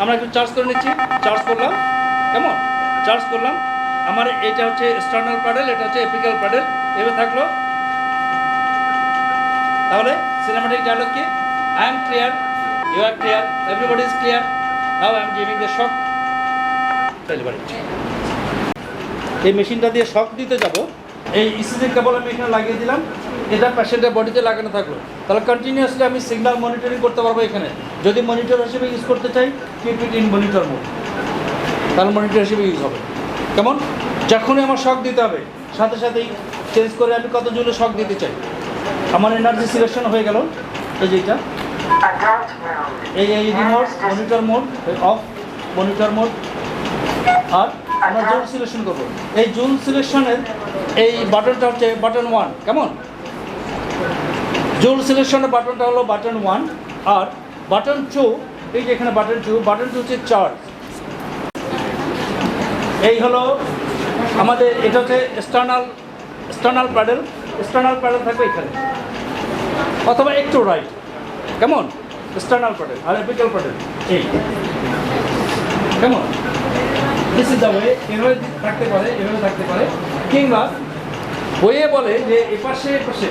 আমরা একটু চার্জ করে নিচ্ছি। চার্জ করলাম। কেমন? চার্জ করলাম। আমার এটা হচ্ছে স্টার্নাল প্যাডেল এটা হচ্ছে এপিক্যাল প্যাডেল এবার থাকল। তাহলে সিনেমাটিক ডায়লগ কি? I am clear you are clear everybody is clear now I am giving the shock এই মেশিনটা দিয়ে শক দিতে যাব। এই ইসিজি কেবল আমি এখানে লাগিয়ে দিলাম। এটা পেশেন্টের বডিতে লাগানো থাকল, তাহলে কন্টিনিউয়াসলি আমি সিগনাল মনিটরিং করতে পারব এখানে। যদি মনিটর হিসেবে ইউজ করতে চাই keep it in monitor mode তাহলে মনিটর হিসেবে ইউজ হবে। কেমন? যখনই আমার শখ দিতে হবে, সাথে সাথেই চেঞ্জ করে আমি কত জুলে শখ দিতে চাই? আমার এনার্জি সিলেকশন হয়ে গেল। এই যে এটা। এই HD mode monitor mode off monitor mode আর আমরা জুল সিলেকশন করব। এই জুল সিলেকশনের এই বাটনটা হচ্ছে বাটন ওয়ান কেমন? জুল সিলেকশনের বাটনটা হলো বাটন ওয়ান, আর বাটন টু, এই যে এখানে বাটন টু বাটন টু হচ্ছে চার্জ। এই হলো আমাদের, এটা হচ্ছে external external paddle external paddle থাকবে এখানে। অথবা একটু রাইট কেমন? এক্সটার্নাল প্যাডেল আর এপিক্যাল প্যাডেল এই। কেমন? দিস ইজ দ্য ওয়ে এভাবে থাকতে পারে, এভাবে থাকতে পারে। কিংবা বইয়ে বলে যে এপাশে এপাশে।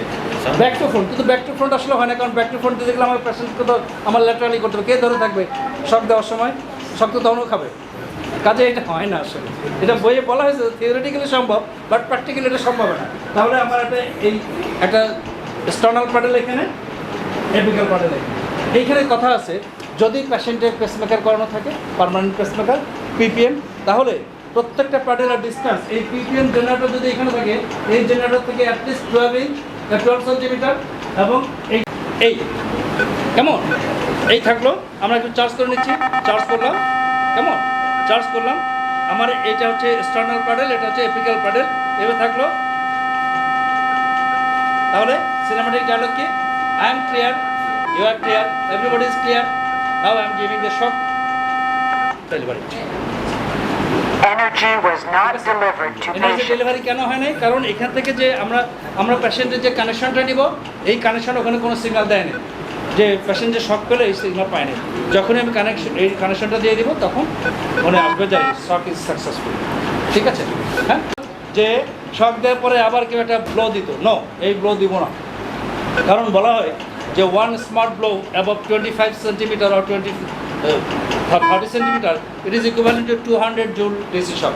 ব্যাক টু ফ্রন্ট কিন্তু ব্যাক টু ফ্রন্ট আসলে হয় না, কারণ ব্যাক টু ফ্রন্ট দিতে গেলে আমার পেশেন্টকে তো আমার ল্যাটারালি করতে হবে। কে ধরে থাকবে? শক দেওয়ার সময়, শক তো তখনও খাবে। কাজে এটা হয় না আসলে। এটা বইয়ে বলা হয়েছে থিওরিটিক্যালি সম্ভব বাট প্র্যাকটিক্যালি এটা সম্ভব না। তাহলে আমার একটা এই একটা স্টার্নাল প্যাডেল এখানে এপিক্যাল প্যাডেল এখানে। এইখানে কথা আছে, যদি পেশেন্টের পেসমেকার করানো থাকে পার্মানেন্ট পেসমেকার পিপিএম তাহলে প্রত্যেকটা প্যাডেলের ডিস্টেন্স এই পিপিএম জেনারেটর যদি এখানে থাকে, এই জেনারেটর থেকে at least twelve inch twelve centimetre এবং এই এই। কেমন? এই থাকল। আমরা একটু চার্জ করে নিচ্ছি। চার্জ করলাম। কেমন? চার্জ করলাম। আমার এটা হচ্ছে স্টার্নাল প্যাডেল এটা হচ্ছে এপিক্যাল প্যাডেল এবার থাকল। তাহলে সিনেমাটিক ডায়লগ কি? I am clear you are clear everybody is clear now I am giving the shock delivery Energy was not delivered to energy delivery কেন হয় নাই? কারণ এখান থেকে যে আমরা আমরা পেশেন্টের যে কানেকশনটা নিব এই কানেকশন ওখানে কোনো সিগন্যাল দেয়নি যে পেশেন্ট যে শক পেলে এই সিগন্যাল পায়নি যখনই আমি কানেকশন এই কানেকশনটা দিয়ে দিব তখন মনে আসবে যে শক ইজ সাকসেসফুল ঠিক আছে? হ্যাঁ? যে শক দেওয়ার পরে আবার কেউ একটা ব্লো দিত। নো এই ব্লো দিব না। কারণ বলা হয় যে one smart below above twenty five centimetre R twenty thirty centimetre it is equivalent to two hundred joule DC shock